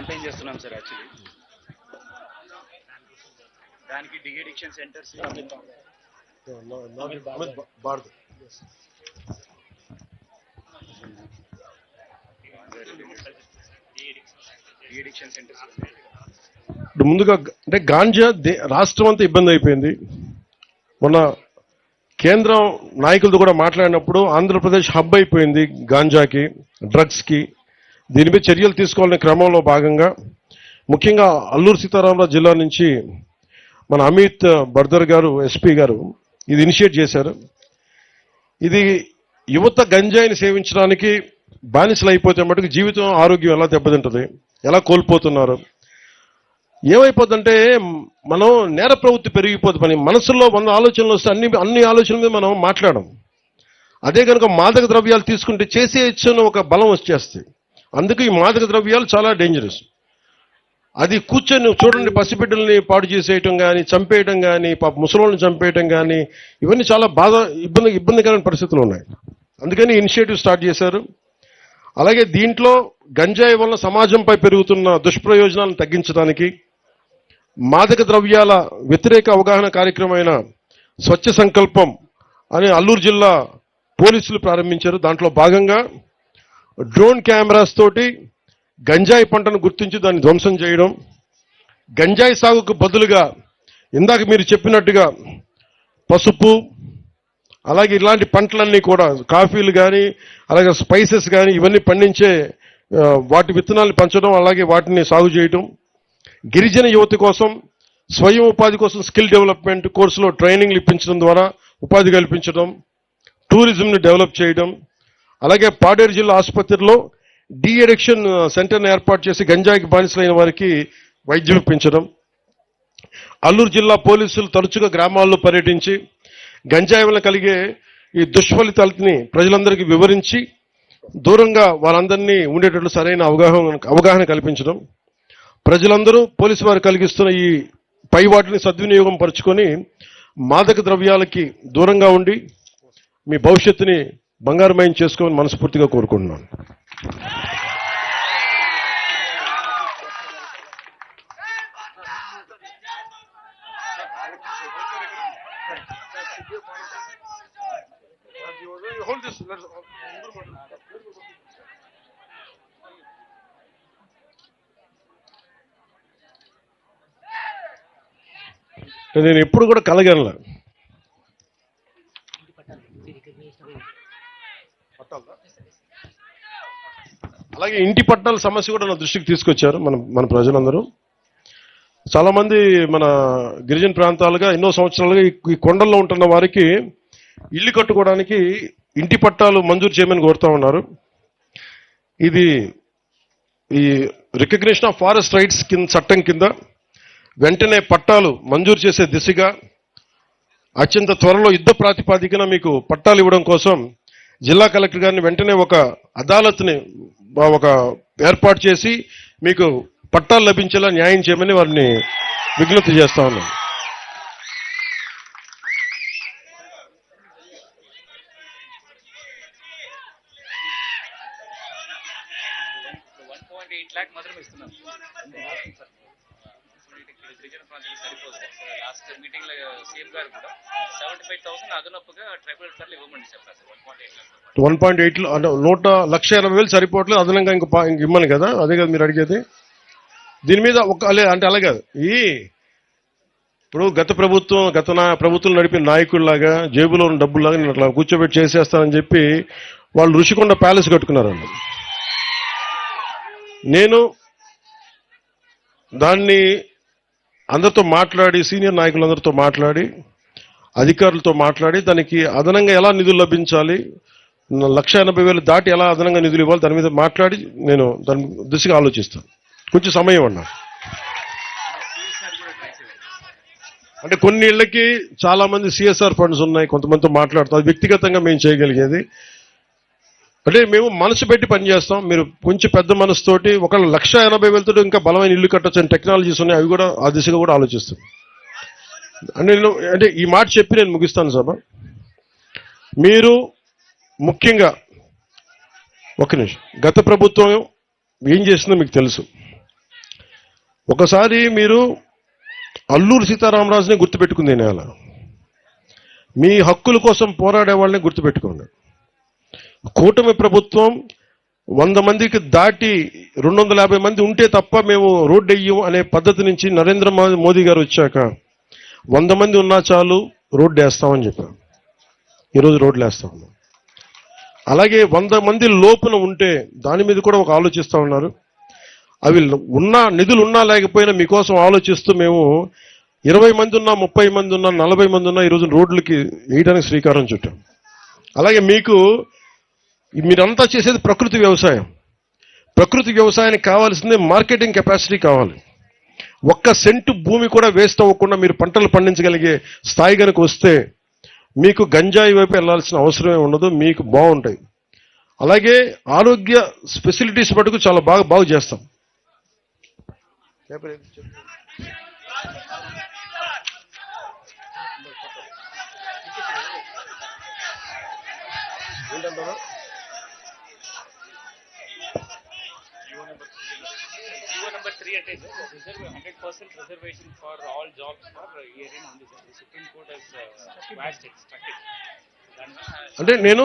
Campaign చేస్తున్నాం sir actually. దానికి deaddiction centres Bharat deaddiction centres ఇప్పుడు ముందుగా అంటే గాంజా రాష్ట్రం అంతా ఇబ్బంది అయిపోయింది. మొన్న కేంద్రం నాయకులతో కూడా మాట్లాడినప్పుడు ఆంధ్రప్రదేశ్ హబ్ అయిపోయింది గాంజాకి డ్రగ్స్కి. దీనిపై చర్యలు తీసుకోవాలనే క్రమంలో భాగంగా ముఖ్యంగా అల్లూరు సీతారామరాజు జిల్లా నుంచి మన అమిత్ బర్దర్ గారు ఎస్పీ గారు ఇది ఇనిషియేట్ చేశారు. ఇది యువత గంజాయిని సేవించడానికి బానిసలు అయిపోతే మటుకు జీవితం ఆరోగ్యం ఎలా దెబ్బతింటుంది ఎలా కోల్పోతున్నారు ఏమైపోతుందంటే మనం నేర ప్రవృత్తి పెరిగిపోతుంది పని మనసులో వంద ఆలోచనలు వస్తే అన్ని అన్ని ఆలోచనల మీద మనం మాట్లాడడం అదే కనుక మాదక ద్రవ్యాలు తీసుకుంటే చేసేయచ్చు అని ఒక బలం వచ్చేస్తుంది. అందుకే ఈ మాదక ద్రవ్యాలు చాలా డేంజరస్ అది కూర్చొని చూడండి పసిబిడ్డల్ని పాడు చేసేయటం కానీ చంపేయటం కానీ పాప ముసలోళ్ళని చంపేయటం కానీ ఇవన్నీ చాలా బాధ ఇబ్బంది ఇబ్బందికరమైన పరిస్థితులు ఉన్నాయి. అందుకని ఇనిషియేటివ్ స్టార్ట్ చేశారు. అలాగే దీంట్లో గంజాయి వల్ల సమాజంపై పెరుగుతున్న దుష్ప్రయోజనాలను తగ్గించడానికి మాదక ద్రవ్యాల వ్యతిరేక అవగాహన కార్యక్రమమైన స్వచ్ఛ సంకల్పం అని అల్లూరు జిల్లా పోలీసులు ప్రారంభించారు. దాంట్లో భాగంగా డ్రోన్ కెమెరాస్ తోటి గంజాయి పంటను గుర్తించి దాన్ని ధ్వంసం చేయడం గంజాయి సాగుకు బదులుగా ఇందాక మీరు చెప్పినట్టుగా పసుపు అలాగే ఇలాంటి పంటలన్నీ కూడా కాఫీలు కానీ అలాగే స్పైసెస్ కానీ ఇవన్నీ పండించే వాటి విత్తనాలు పెంచడం అలాగే వాటిని సాగు చేయడం గిరిజన యువతి కోసం స్వయం ఉపాధి కోసం స్కిల్ డెవలప్మెంట్ కోర్సులో ట్రైనింగ్లు ఇప్పించడం ద్వారా ఉపాధి కల్పించడం టూరిజంని డెవలప్ చేయడం అలాగే పాడేరు జిల్లా ఆసుపత్రిలో డీ ఎడిక్షన్ సెంటర్ని ఏర్పాటు చేసి గంజాయికి బానిసలైన వారికి వైద్యం ఇప్పించడం అల్లూరు జిల్లా పోలీసులు తరచుగా గ్రామాల్లో పర్యటించి గంజాయి వల్ల కలిగే ఈ దుష్ఫలితాలని ప్రజలందరికీ వివరించి దూరంగా వారందరినీ ఉండేటట్లు సరైన అవగాహన అవగాహన కల్పించడం ప్రజలందరూ పోలీసు వారు కలిగిస్తున్న ఈ పై వాటిని సద్వినియోగం పరుచుకొని మాదక ద్రవ్యాలకి దూరంగా ఉండి మీ భవిష్యత్తుని బంగారుమయం చేసుకోమని మనస్ఫూర్తిగా కోరుకుంటున్నాను. నేను ఎప్పుడు కూడా కలగనలే. అలాగే ఇంటి పట్టాల సమస్య కూడా నా దృష్టికి తీసుకొచ్చారు మన మన ప్రజలందరూ. చాలామంది మన గిరిజన ప్రాంతాలుగా ఎన్నో సంవత్సరాలుగా ఈ- ఈ కొండల్లో ఉంటున్న వారికి ఇల్లు కట్టుకోవడానికి ఇంటి పట్టాలు మంజూరు చేయమని కోరుతా ఉన్నారు. ఇది ఈ రికగ్నిషన్ ఆఫ్ ఫారెస్ట్ రైట్స్ కింద చట్టం కింద వెంటనే పట్టాలు మంజూరు చేసే దిశగా అత్యంత త్వరలో యుద్ధ ప్రాతిపాదికన మీకు పట్టాలు ఇవ్వడం కోసం జిల్లా కలెక్టర్ గారిని వెంటనే ఒక అదాలత్ని ఒక ఏర్పాటు చేసి మీకు పట్టాలు లభించేలా న్యాయం చేయమని వారిని విజ్ఞప్తి చేస్తా ఉన్నాం. ఎయిట్ ల్యాక్ మాత్రం ఇస్తున్నాం. గిరిజన ప్రాంతాలకు సరిపోదు. లాస్ట్ మీటింగ్ సీఎం గారు కూడా సెవెంటీ ఫైవ్ థౌసండ్ అదనపుగా ట్రైబల్ సార్లు ఇవ్వమని చెప్పారు sir. One point eight one point eight అంటే నూట లక్ష ఎనభై వేలు సరిపోవట్లేదు. అదనంగా ఇంక ఇంక ఇమ్మని కదా. అదే కదా మీరు అడిగేది. దీని మీద ఒక లేదు అంటే అలా కాదు. ఈ ఇప్పుడు గత ప్రభుత్వం గత నా ప్రభుత్వం నడిపిన నాయకుల్లాగా జేబులో ఉన్న డబ్బుల్లాగా నేను అట్లా కూర్చోబెట్టి చేసేస్తానని చెప్పి వాళ్ళు ఋషికొండ ప్యాలెస్ కట్టుకున్నారండి. నేను దాన్ని అందరితో మాట్లాడి సీనియర్ నాయకులందరితో మాట్లాడి అధికారులతో మాట్లాడి దానికి అదనంగా ఎలా నిధులు లభించాలి లక్ష ఎనభై వేలు దాటి ఎలా అదనంగా నిధులు ఇవ్వాలి దాని మీద మాట్లాడి నేను దాని దిశగా ఆలోచిస్తాను. కొంచెం సమయం అన్నా. అంటే కొన్ని ఇళ్ళకి చాలా మంది సిఎస్ఆర్ ఫండ్స్ ఉన్నాయి కొంతమందితో మాట్లాడుతాం. అది వ్యక్తిగతంగా మేము చేయగలిగేది. అంటే మేము మనసు పెట్టి పనిచేస్తాం. మీరు కొంచెం పెద్ద మనసుతోటి ఒక లక్ష ఎనభై వేలతో ఇంకా బలమైన ఇల్లు కట్టొచ్చు టెక్నాలజీస్ ఉన్నాయి. అవి కూడా ఆ దిశగా కూడా ఆలోచిస్తాం. అంటే నేను అంటే ఈ మాట చెప్పి నేను ముగిస్తాను సభ. మీరు ముఖ్యంగా ఒక నిమిషం. గత ప్రభుత్వం ఏం చేసిందో మీకు తెలుసు. ఒకసారి మీరు అల్లూరు సీతారామరాజుని గుర్తుపెట్టుకుంది నేల మీ హక్కుల కోసం పోరాడే వాళ్ళని గుర్తుపెట్టుకోండి. కూటమి ప్రభుత్వం వంద మందికి దాటి రెండు వందల యాభై మంది ఉంటే తప్ప మేము రోడ్డు వెయ్యం అనే పద్ధతి నుంచి నరేంద్ర మో- మోదీ గారు వచ్చాక వంద మంది ఉన్నా చాలు రోడ్డు వేస్తామని చెప్పాం ఈరోజు రోడ్లు వేస్తా ఉన్నాం. అలాగే వంద మంది లోపున ఉంటే దాని మీద కూడా ఒక ఆలోచిస్తూ ఉన్నారు. అవి ఉన్నా నిధులు ఉన్నా లేకపోయినా మీకోసం ఆలోచిస్తూ మేము ఇరవై మంది ఉన్నా ముప్పై మంది ఉన్నా నలభై మంది ఉన్నా ఈరోజు రోడ్లకి వేయడానికి శ్రీకారం చుట్టాం. అలాగే మీకు మీరంతా చేసేది ప్రకృతి వ్యవసాయం. ప్రకృతి వ్యవసాయానికి కావాల్సింది మార్కెటింగ్ కెపాసిటీ కావాలి. ఒక్క సెంటు భూమి కూడా వేస్ట్ అవ్వకుండా మీరు పంటలు పండించగలిగే స్థాయి కనుక వస్తే మీకు గంజాయి వైపు వెళ్ళాల్సిన అవసరమే ఉండదు మీకు బాగుంటాయి. అలాగే ఆరోగ్య ఫెసిలిటీస్ మటుకు చాలా బాగా బాగు చేస్తాం. జీవో నెంబర్ త్రీ అంటే reserve hundred percent reservation for all jobs for year in ఉంది సార్ సుప్రీం కోర్ట్ హెస్ అంటే నేను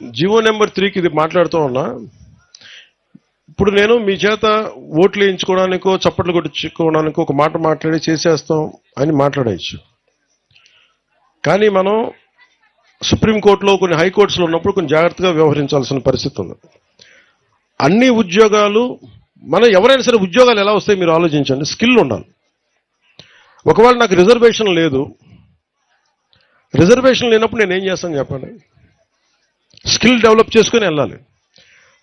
జివో నెంబర్ త్రీకి ఇది మాట్లాడుతూ ఉన్నా. ఇప్పుడు నేను మీ చేత ఓట్లు వేయించుకోవడానికో చప్పట్లు కొట్టించుకోవడానికో ఒక మాట మాట్లాడి చేసేస్తాం అని మాట్లాడేయచ్చు. కానీ మనం సుప్రీంకోర్టులో కొన్ని హైకోర్ట్స్లో ఉన్నప్పుడు కొంచెం జాగ్రత్తగా వ్యవహరించాల్సిన పరిస్థితి ఉంది. అన్ని ఉద్యోగాలు మనం ఎవరైనా సరే ఉద్యోగాలు ఎలా వస్తాయి మీరు ఆలోచించండి. స్కిల్ ఉండాలి. ఒకవేళ నాకు రిజర్వేషన్ లేదు రిజర్వేషన్ లేనప్పుడు నేను ఏం చేస్తాను చెప్పండి? స్కిల్ డెవలప్ చేసుకుని వెళ్ళాలి.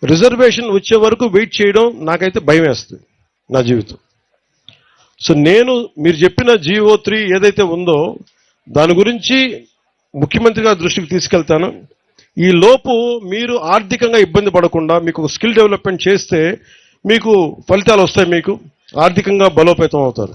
రిజర్వేషన్ వచ్చే వరకు వెయిట్ చేయడం నాకైతే భయం వేస్తుంది నా జీవితం. సో నేను మీరు చెప్పిన జీవో త్రీ ఏదైతే ఉందో దాని గురించి ముఖ్యమంత్రి గారి దృష్టికి తీసుకెళ్తాను. ఈ లోపు మీరు ఆర్థికంగా ఇబ్బంది పడకుండా మీకు ఒక స్కిల్ డెవలప్మెంట్ చేస్తే మీకు ఫలితాలు వస్తాయి మీకు. ఆర్థికంగా బలోపేతం అవుతారు.